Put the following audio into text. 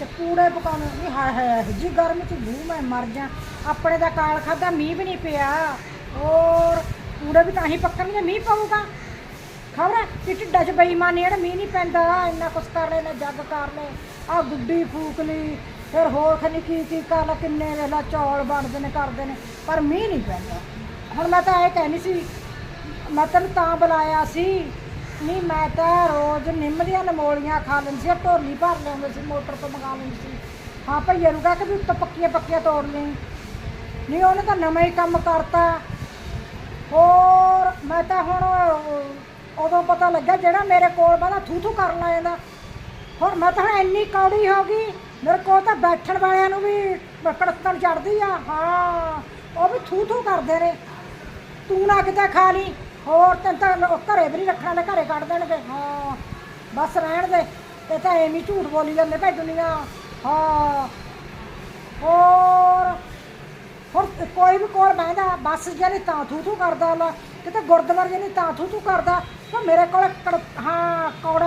ਤੇ ਕੂੜੇ ਪਕਾਉਣੇ ਨਹੀਂ ਹਾਏ ਹਾਏ ਜੀ ਗਰਮ ਚ ਬੂ ਮੈਂ ਮਰ ਜਾ। ਆਪਣੇ ਦਾ ਕਾਲ ਖਾਦਾ ਮੀਂਹ ਵੀ ਨਹੀਂ ਪਿਆ। ਔਰ ਕੂੜੇ ਵੀ ਤਾਂ ਹੀ ਪੱਕਣਗੇ, ਮੀਂਹ ਪਊਗਾ। ਖਬਰ ਕਿ ਢਿੱਡਾਂ 'ਚ ਬੇਈਮਾਨੀ, ਜਿਹੜਾ ਮੀਂਹ ਨਹੀਂ ਪੈਂਦਾ, ਇੰਨਾ ਕੁਛ ਕਰ ਲੈ ਨੇ ਜੱਗ ਕਰ ਲੈ। ਆ ਗੁੱਡੀ ਫੂਕ ਲਈ, ਫਿਰ ਹੋਰ ਖਨੀ ਕੀ ਕੀ ਕਰ ਲਾ, ਕਿੰਨੇ ਵੇਲਾ ਚੌਲ ਬਣਦੇ ਨੇ, ਕਰਦੇ ਨੇ। ਪਰ ਮੀਂਹ ਨਹੀਂ ਪੈਂਦਾ। ਹੁਣ ਮੈਂ ਤਾਂ ਇਹ ਕਹਿਣੀ ਸੀ, ਮੈਂ ਤੈਨੂੰ ਤਾਂ ਬੁਲਾਇਆ ਸੀ ਨਹੀਂ, ਮੈਂ ਤਾਂ ਰੋਜ਼ ਨਿੰਮ ਦੀਆਂ ਨਮੋਲੀਆਂ ਖਾ ਲੈਂਦੀ ਸੀ, ਢੋਲੀ ਭਰ ਲੈਂਦੇ ਸੀ, ਮੋਟਰ ਤੋਂ ਮੰਗਾ ਲੈਂਦੀ ਸੀ। ਹਾਂ ਭਈਏ ਨੂੰ ਕਹਿ ਕੇ ਵੀ ਉੱਤੋਂ ਪੱਕੀਆਂ ਪੱਕੀਆਂ ਤੋੜ ਲਈ। ਨਹੀਂ, ਉਹਨੇ ਤਾਂ ਨਵਾਂ ਹੀ ਕੰਮ ਕਰਤਾ। ਹੋਰ, ਮੈਂ ਤਾਂ ਹੁਣ ਉਦੋਂ ਪਤਾ ਲੱਗਾ ਜਿਹੜਾ ਮੇਰੇ ਕੋਲ ਬਣਾ ਥੂ ਥੂ ਕਰਨ ਲੱਗ ਜਾਂਦਾ। ਹੋਰ, ਮੈਂ ਤਾਂ ਹੁਣ ਇੰਨੀ ਕੌੜੀ ਹੋ ਗਈ, ਮੇਰੇ ਕੋਲ ਤਾਂ ਬੈਠਣ ਵਾਲਿਆਂ ਨੂੰ ਵੀ ਕੜਕਣ ਚੜਦੀ ਆ। ਹਾਂ, ਉਹ ਵੀ ਥੂ ਥੂ ਕਰਦੇ ਨੇ। ਤੂੰ ਨਾ ਕਿਤੇ ਖਾ ਲਈ। ਹੋਰ ਤੈਨੂੰ ਤਾਂ ਲੋ- ਘਰੇ ਵੀ ਨਹੀਂ ਰੱਖਣਾ ਨੇ ਘਰੇ ਕੱਢ ਦੇਣਗੇ। ਹਾਂ, ਬਸ ਰਹਿਣ ਦੇ। ਤੇ ਤਾਂ ਐਵੇਂ ਹੀ ਝੂਠ ਬੋਲੀ ਜਾਂਦੇ ਭਾਈ ਦੁਨੀਆ। ਹਾਂ। ਹੋਰ ਹੋਰ ਕੋਈ ਵੀ ਕੋਲ ਬਹਿੰਦਾ, ਬੱਸ ਜਿਹੜੀ ਤਾਂ ਥੂ ਥੂ ਕਰਦਾ ਲਾ ਕਿਤੇ ਗੁਰਦੁਆਰੇ ਜਿਹੜੀ ਤਾਂ ਥੂ ਥੂ ਕਰਦਾ ਤਾਂ ਮੇਰੇ ਕੋਲ ਕੜ- ਹਾਂ, ਕੌੜਾ